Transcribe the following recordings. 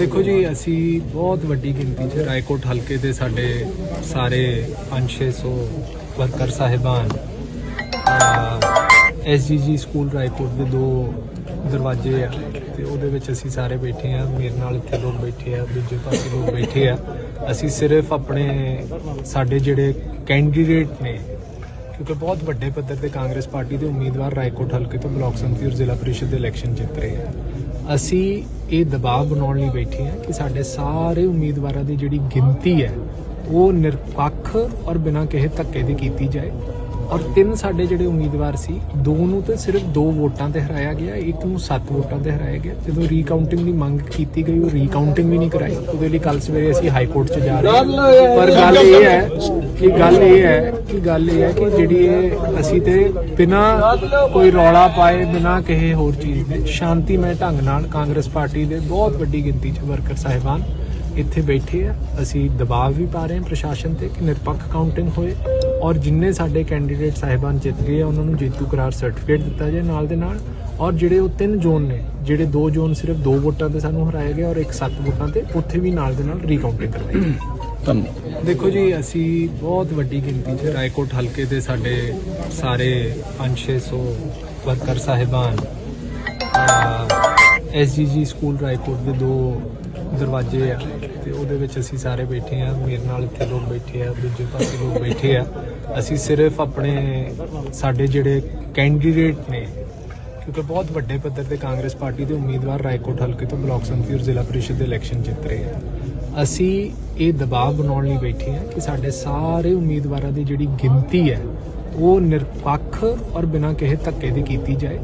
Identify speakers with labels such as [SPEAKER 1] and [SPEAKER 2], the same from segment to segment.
[SPEAKER 1] ਦੇਖੋ ਜੀ, ਅਸੀਂ ਬਹੁਤ ਵੱਡੀ ਗਿਣਤੀ 'ਚ ਰਾਏਕੋਟ ਹਲਕੇ ਦੇ ਸਾਡੇ ਸਾਰੇ 5-600 ਵਰਕਰ ਸਾਹਿਬਾਨ ਐਸਜੀਜੀ ਸਕੂਲ ਰਾਏਕੋਟ ਦੇ ਦੋ ਦਰਵਾਜ਼ੇ ਆ, ਤੇ ਉਹਦੇ ਵਿੱਚ ਅਸੀਂ ਸਾਰੇ ਬੈਠੇ ਆ, ਮੇਰੇ ਨਾਲ ਇੱਥੇ ਲੋਕ ਬੈਠੇ ਆ, ਦੂਜੇ ਪਾਸੇ ਲੋਕ ਬੈਠੇ ਆ। ਅਸੀਂ ਸਿਰਫ ਆਪਣੇ ਸਾਡੇ ਜਿਹੜੇ ਕੈਂਡੀਡੇਟ ਨੇ, ਕਿਉਂਕਿ ਬਹੁਤ ਵੱਡੇ ਪੱਧਰ ਤੇ ਕਾਂਗਰਸ ਪਾਰਟੀ ਦੇ ਉਮੀਦਵਾਰ ਰਾਏਕੋਟ ਹਲਕੇ ਤੋਂ ਬਲਾਕ ਸੰਮਤੀ ਔਰ ਜ਼ਿਲ੍ਹਾ ਪਰਿਸ਼ਦ ਦੇ ਇਲੈਕਸ਼ਨ ਜਿੱਤ ਰਹੇ ਆ। ਅਸੀਂ ਇਹ ਦਬਾਅ ਬਣਾਉਣ ਲਈ ਬੈਠੇ ਹਾਂ ਕਿ ਸਾਡੇ ਸਾਰੇ ਉਮੀਦਵਾਰਾਂ ਦੀ ਜਿਹੜੀ ਗਿਣਤੀ ਹੈ, ਉਹ ਨਿਰਪੱਖ ਔਰ ਬਿਨਾਂ ਕਿਸੇ ਧੱਕੇ ਦੇ ਕੀਤੀ ਜਾਏ। ਔਰ ਤਿੰਨ ਸਾਡੇ ਜਿਹੜੇ ਉਮੀਦਵਾਰ ਸੀ, ਦੋ ਨੂੰ ਤਾਂ ਸਿਰਫ ਦੋ ਵੋਟਾਂ ਤੇ ਹਰਾਇਆ ਗਿਆ, ਇੱਕ ਨੂੰ ਸੱਤ ਵੋਟਾਂ ਤੇ ਹਰਾਇਆ ਗਿਆ। ਜਦੋਂ ਰੀਕਾਊਂਟਿੰਗ ਦੀ ਮੰਗ ਕੀਤੀ ਗਈ, ਉਹ ਰੀਕਾਊਂਟਿੰਗ ਵੀ ਨਹੀਂ ਕਰਾਈ। ਉਹਦੇ ਲਈ ਕੱਲ ਸਵੇਰੇ ਅਸੀਂ ਹਾਈ ਕੋਰਟ 'ਚ ਜਾ ਰਹੇ ਹਾਂ। ਪਰ ਗੱਲ ਇਹ ਹੈ ਕਿ ਗੱਲ ਇਹ ਹੈ, ਕਿ ਗੱਲ ਇਹ ਹੈ ਕਿ ਜਿਹੜੀ ਇਹ ਅਸੀਂ ਤੇ ਬਿਨਾਂ ਕੋਈ ਰੌਲਾ ਪਾਏ, ਬਿਨਾਂ ਕਿਸੇ ਹੋਰ ਚੀਜ਼ ਦੇ ਸ਼ਾਂਤੀਮੈ ਢੰਗ ਨਾਲ ਕਾਂਗਰਸ ਪਾਰਟੀ ਦੇ ਬਹੁਤ ਵੱਡੀ ਗਿਣਤੀ 'ਚ ਵਰਕਰ ਸਾਹਿਬਾਨ ਇੱਥੇ ਬੈਠੇ ਆ। ਅਸੀਂ ਦਬਾਅ ਵੀ ਪਾ ਰਹੇ ਹਾਂ ਪ੍ਰਸ਼ਾਸਨ ਤੇ ਕਿ ਨਿਰਪੱਖ ਕਾਊਂਟਿੰਗ ਹੋਏ ਔਰ ਜਿੰਨੇ ਸਾਡੇ ਕੈਂਡੀਡੇਟ ਸਾਹਿਬਾਨ ਜਿੱਤ ਗਏ ਆ, ਉਹਨਾਂ ਨੂੰ ਜੇਤੂ ਕਰਾਰ ਸਰਟੀਫਿਕੇਟ ਦਿੱਤਾ ਜਾਏ ਨਾਲ ਦੇ ਨਾਲ। ਔਰ ਜਿਹੜੇ ਉਹ ਤਿੰਨ ਜ਼ੋਨ ਨੇ, ਜਿਹੜੇ ਦੋ ਜ਼ੋਨ ਸਿਰਫ ਦੋ ਵੋਟਾਂ ਤੇ ਸਾਨੂੰ ਹਰਾਇਆ ਗਿਆ ਔਰ ਇੱਕ ਸੱਤ ਵੋਟਾਂ ਤੇ ਉੱਥੇ ਵੀ ਨਾਲ ਦੇ ਨਾਲ ਰੀਕਾਊਂਟਿੰਗ ਕਰਵਾਈ
[SPEAKER 2] ਧੰਨਵਾਦ।
[SPEAKER 1] ਦੇਖੋ ਜੀ, ਅਸੀਂ ਬਹੁਤ ਵੱਡੀ ਗਿਣਤੀ 'ਚ ਰਾਏਕੋਟ ਹਲਕੇ ਦੇ ਸਾਡੇ ਸਾਰੇ 5-600 ਵਰਕਰ ਸਾਹਿਬਾਨ ਐਸਜੀਜੀ ਸਕੂਲ ਰਾਏਕੋਟ ਦੇ ਦੋ ਦਰਵਾਜ਼ੇ ਆ ਤੇ ਉਹਦੇ ਵਿੱਚ ਅਸੀਂ ਸਾਰੇ ਬੈਠੇ ਆ। ਮੇਰੇ ਨਾਲ ਇੱਥੇ ਲੋਕ ਬੈਠੇ ਆ, ਦੂਜੇ ਪਾਸੇ ਲੋਕ ਬੈਠੇ ਆ। ਅਸੀਂ ਸਿਰਫ ਆਪਣੇ ਸਾਡੇ ਜਿਹੜੇ ਕੈਂਡੀਡੇਟ ਨੇ ਕਿਉਂਕਿ ਬਹੁਤ ਵੱਡੇ ਪੱਧਰ ਤੇ ਕਾਂਗਰਸ ਪਾਰਟੀ ਦੇ ਉਮੀਦਵਾਰ ਰਾਏਕੋਟ ਹਲਕੇ ਤੋਂ ਬਲਾਕ ਸੰਮਤੀ ਔਰ ਜ਼ਿਲ੍ਹਾ ਪ੍ਰੀਸ਼ਦ ਦੇ ਇਲੈਕਸ਼ਨ ਜਿੱਤ ਰਹੇ ਆ। ਅਸੀਂ ਇਹ ਦਬਾਅ ਬਣਾਉਣ ਲਈ ਬੈਠੇ ਆ ਕਿ ਸਾਡੇ ਸਾਰੇ ਉਮੀਦਵਾਰਾਂ ਦੀ ਜਿਹੜੀ ਗਿਣਤੀ ਹੈ ਉਹ ਨਿਰਪੱਖ ਔਰ ਬਿਨਾਂ ਕਿਸੇ ਧੱਕੇ ਦੇ ਕੀਤੀ ਜਾਏ।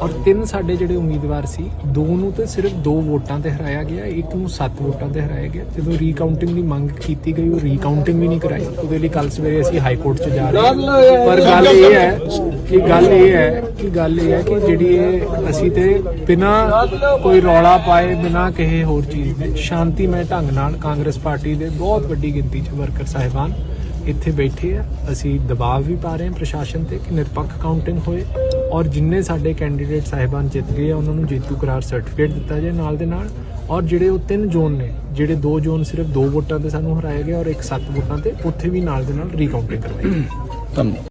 [SPEAKER 1] ਔਰ ਤਿੰਨ ਸਾਡੇ ਜਿਹੜੇ ਉਮੀਦਵਾਰ ਸੀ ਦੋ ਨੂੰ ਤਾਂ ਸਿਰਫ ਦੋ ਵੋਟਾਂ ਤੇ ਹਰਾਇਆ ਗਿਆ ਇੱਕ ਨੂੰ ਸੱਤ ਵੋਟਾਂ ਤੇ ਹਰਾਇਆ ਗਿਆ। ਜਦੋਂ ਰੀਕਾਊਂਟਿੰਗ ਦੀ ਮੰਗ ਕੀਤੀ ਗਈ ਉਹ ਰੀਕਾਊਂਟਿੰਗ ਵੀ ਨਹੀਂ ਕਰਾਈ। ਉਹਦੇ ਲਈ ਕੱਲ ਸਵੇਰੇ ਅਸੀਂ ਹਾਈ ਕੋਰਟ 'ਚ ਜਾ ਰਹੇ ਹਾਂ ਪਰ ਗੱਲ ਇਹ ਹੈ ਕਿ ਗੱਲ ਇਹ ਹੈ, ਕਿ ਗੱਲ ਇਹ ਹੈ ਕਿ ਜਿਹੜੀ ਇਹ ਅਸੀਂ ਤੇ ਬਿਨਾਂ ਕੋਈ ਰੌਲਾ ਪਾਏ, ਬਿਨਾਂ ਕਿਸੇ ਹੋਰ ਚੀਜ਼ ਦੇ ਸ਼ਾਂਤੀਮੈ ਢੰਗ ਨਾਲ ਕਾਂਗਰਸ ਪਾਰਟੀ ਦੇ ਬਹੁਤ ਵੱਡੀ ਗਿਣਤੀ 'ਚ ਵਰਕਰ ਸਾਹਿਬਾਨ ਇੱਥੇ ਬੈਠੇ ਆ। ਅਸੀਂ ਦਬਾਅ ਵੀ ਪਾ ਰਹੇ ਹਾਂ ਪ੍ਰਸ਼ਾਸਨ ਤੇ ਕਿ ਨਿਰਪੱਖ ਕਾਊਂਟਿੰਗ ਹੋਏ ਔਰ ਜਿੰਨੇ ਸਾਡੇ ਕੈਂਡੀਡੇਟ ਸਾਹਿਬਾਨ ਜਿੱਤ ਗਏ ਆ, ਉਹਨਾਂ ਨੂੰ ਜੇਤੂ ਕਰਾਰ ਸਰਟੀਫਿਕੇਟ ਦਿੱਤਾ ਜਾਏ ਨਾਲ ਦੇ ਨਾਲ। ਔਰ ਜਿਹੜੇ ਉਹ ਤਿੰਨ ਜ਼ੋਨ ਨੇ, ਜਿਹੜੇ ਦੋ ਜ਼ੋਨ ਸਿਰਫ ਦੋ ਵੋਟਾਂ ਤੇ ਸਾਨੂੰ ਹਰਾਇਆ ਗਿਆ ਔਰ ਇੱਕ ਸੱਤ ਵੋਟਾਂ ਤੇ ਉੱਥੇ ਵੀ ਨਾਲ ਦੇ ਨਾਲ ਰੀਕਾਊਂਟਿੰਗ ਕਰਵਾਈ
[SPEAKER 2] ਧੰਨਵਾਦ।